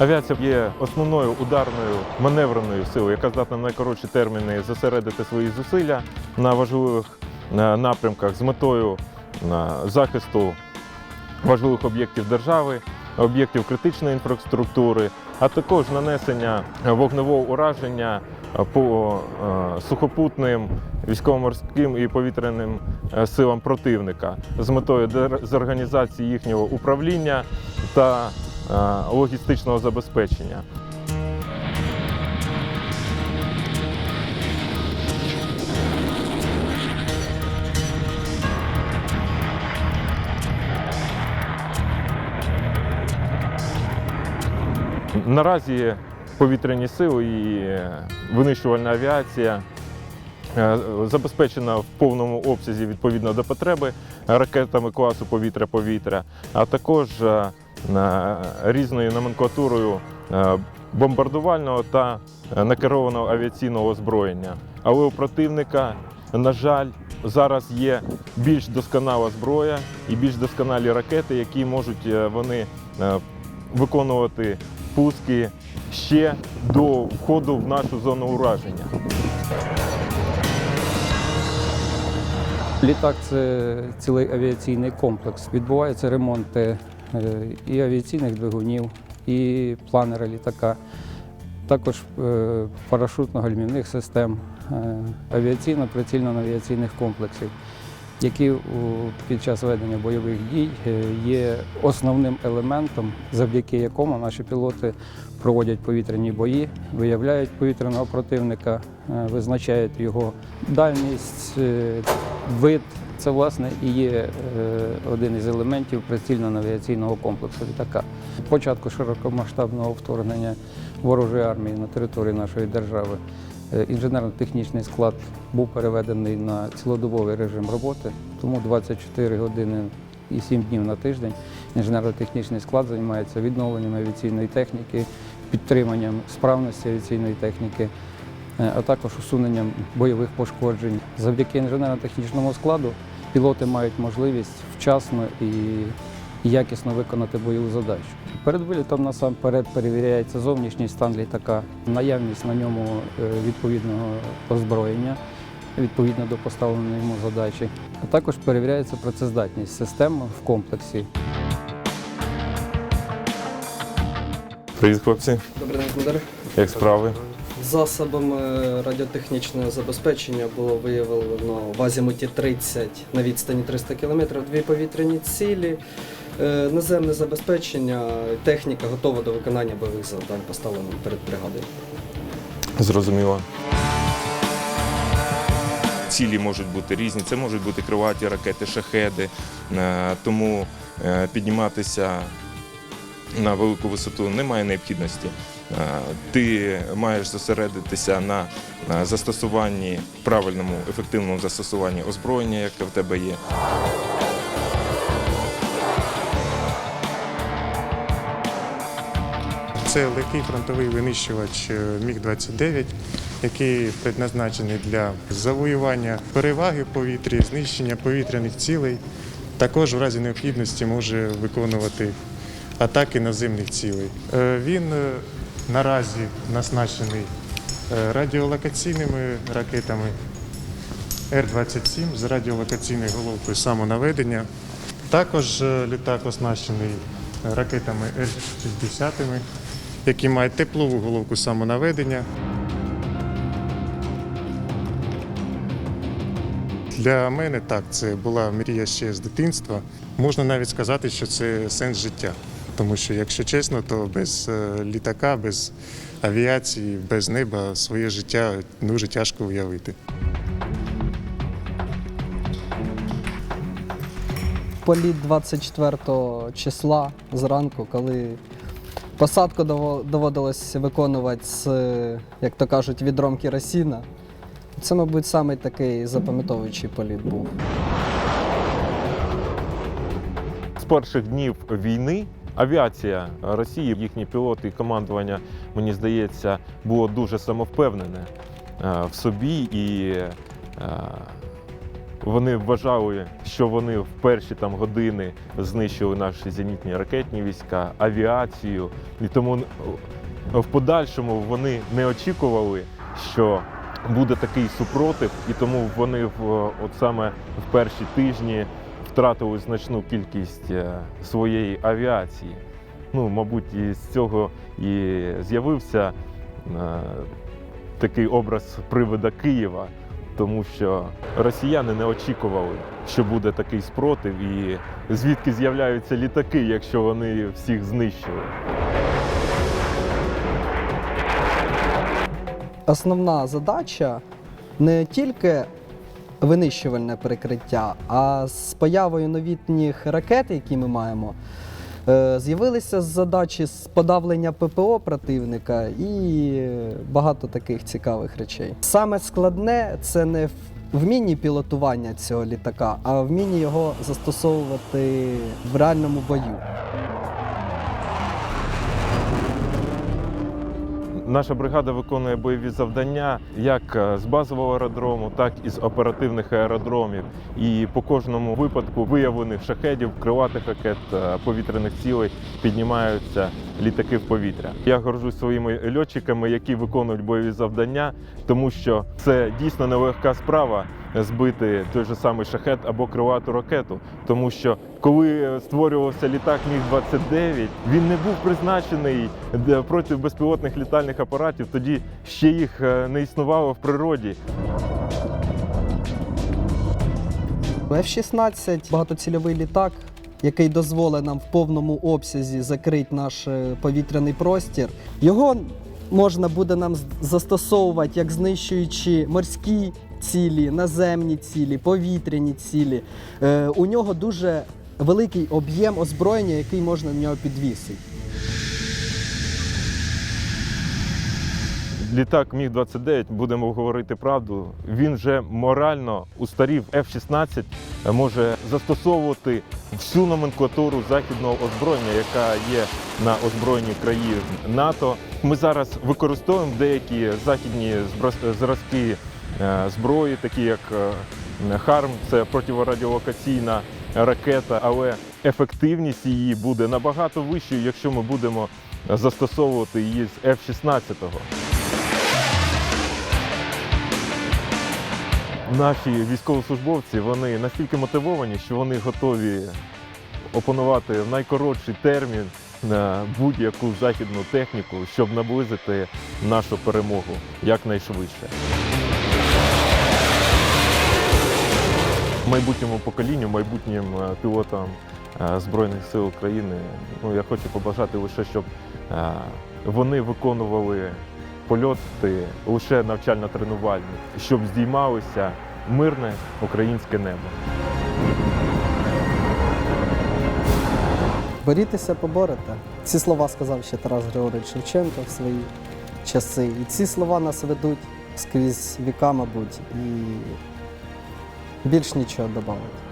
Авіація є основною ударною маневреною силою, яка здатна в найкоротші терміни зосередити свої зусилля на важливих е, напрямках з метою е, захисту важливих об'єктів держави, об'єктів критичної інфраструктури, а також нанесення вогневого ураження по е, сухопутним, військово-морським і повітряним силам противника з метою дер- з організації їхнього управління та логістичного забезпечення. Наразі повітряні сили і е, винищувальна авіація е, забезпечена в повному обсязі відповідно до потреби ракетами класу повітря-повітря, а також е, різною номенклатурою е, бомбардувального та е, накерованого авіаційного озброєння. Але у противника, на жаль, зараз є більш досконала зброя і більш досконалі ракети, які можуть е, вони виконувати пуски ще до входу в нашу зону ураження. Літак це цілий авіаційний комплекс. Відбуваються ремонти і авіаційних двигунів, і планера літака, також е, парашутно-гальмівних систем, е, авіаційно-прицільно-авіаційних комплексів, які під час ведення бойових дій е, є основним елементом, завдяки якому наші пілоти проводять повітряні бої, виявляють повітряного противника, е, визначають його дальність, е, вид. Це власне і є е, один із елементів прицільно-авіаційного комплексу літака. Початку широкомасштабного вторгнення ворожої армії на територію нашої держави е, інженерно-технічний склад був переведений на цілодобовий режим роботи, тому 24 години і 7 днів на тиждень інженерно-технічний склад займається відновленням авіаційної техніки, підтриманням справності авіаційної техніки, а також усуненням бойових пошкоджень. Завдяки інженерно-технічному складу пілоти мають можливість вчасно і якісно виконати бойову задачу. Перед вилітом насамперед перевіряється зовнішній стан літака, наявність на ньому е, відповідного озброєння відповідно до поставленої йому задачі. А також перевіряється працездатність систем в комплексі. Привіт, хлопці. Добрий день, Командир. Як справи? Засобами радіотехнічного забезпечення було виявлено в азімуті 30 на відстані 300 км дві повітряні цілі. Е, Наземне забезпечення, техніка готова до виконання бойових завдань, поставлених перед бригадою. Зрозуміло. Цілі можуть бути різні. Це можуть бути криваті ракети, шахеди. Е, Тому е, підніматися на велику висоту немає необхідності. Е, Ти маєш зосередитися на застосуванні, правильному, ефективному застосуванні озброєння, яке в тебе є. Це легкий фронтовий винищувач е, Міг-29, який предназначений для завоювання переваги в повітрі, знищення повітряних цілей. Також в разі необхідності може виконувати атаки наземних цілей. Е, Він наразі наснащений е, радіолокаційними ракетами Р-27 з радіолокаційною головкою самонаведення. Також е, літак оснащений ракетами Р-60, які мають теплову головку самонаведення. Для мене так, це була мрія ще з дитинства. Можна навіть сказати, що це сенс життя. Тому що, якщо чесно, то без е, літака, без авіації, без неба своє життя дуже тяжко уявити. політ 24 числа зранку, коли посадку доводилось виконувати з, як то кажуть, відром керосіна. Це, мабуть, самий такий запам'ятовуючий політ був. З перших днів війни авіація Росії, їхні пілоти і командування, мені здається, було дуже самовпевнене е, в собі і е, Вони вважали, що вони в перші там години знищили наші зенітні ракетні війська, авіацію, і тому е, в подальшому вони не очікували, що буде такий супротив, і тому вони в от саме в перші тижні втратили значну кількість е, своєї авіації. Ну, мабуть, і з цього і з'явився е, такий образ привида Києва, тому що росіяни не очікували, що буде такий спротив, і звідки з'являються літаки, якщо вони всіх знищили. Основна задача не тільки винищувальне перекриття, а з появою новітніх ракет, які ми маємо, е, з'явилися задачі з подавлення ППО противника і багато таких цікавих речей. Саме складне це не в- вмінні пілотування цього літака, а вмінні його застосовувати в реальному бою. Наша бригада виконує бойові завдання як е, з базового аеродрому, так і з оперативних аеродромів. І по кожному випадку виявлених шахедів, крилатих ракет, е, повітряних цілей піднімаються літаки в повітря. Я горжусь своїми льотчиками, які виконують бойові завдання, тому що це дійсно нелегка справа збити той же самий шахет або крилату ракету. Тому що коли створювався літак Міг-29, він не був призначений для- проти безпілотних літальних апаратів. Тоді ще їх е, не існувало в природі. F-16 багатоцільовий літак, який дозволить нам в повному обсязі закрити наш е, повітряний простір. Його можна буде нам застосовувати як знищуючи морські цілі, наземні цілі, повітряні цілі. Е, у нього дуже великий об'єм озброєння, який можна на нього підвісити. Літак Міг-29, будемо говорити правду, він вже морально устарів. F-16 може застосовувати всю номенклатуру західного озброєння, яка є на озброєнні країн НАТО. Ми зараз використовуємо деякі західні зразки зброї, такі як е, ХАРМ, це противорадіолокаційна ракета, але ефективність її буде набагато вищою, якщо ми будемо застосовувати її з F-16. Наші військовослужбовці вони настільки мотивовані, що вони готові опанувати в найкоротший термін на будь-яку західну техніку, щоб наблизити нашу перемогу якнайшвидше. Майбутньому поколінню, майбутнім е, пілотам е, Збройних сил України, ну я хочу побажати лише, щоб е, вони виконували польоти лише навчально-тренувальні, щоб здіймалося мирне українське небо. Борітеся, поборете. Ці слова сказав ще Тарас Григорович Шевченко в свої часи. І ці слова нас ведуть скрізь віка, мабуть, і більш нічого додати.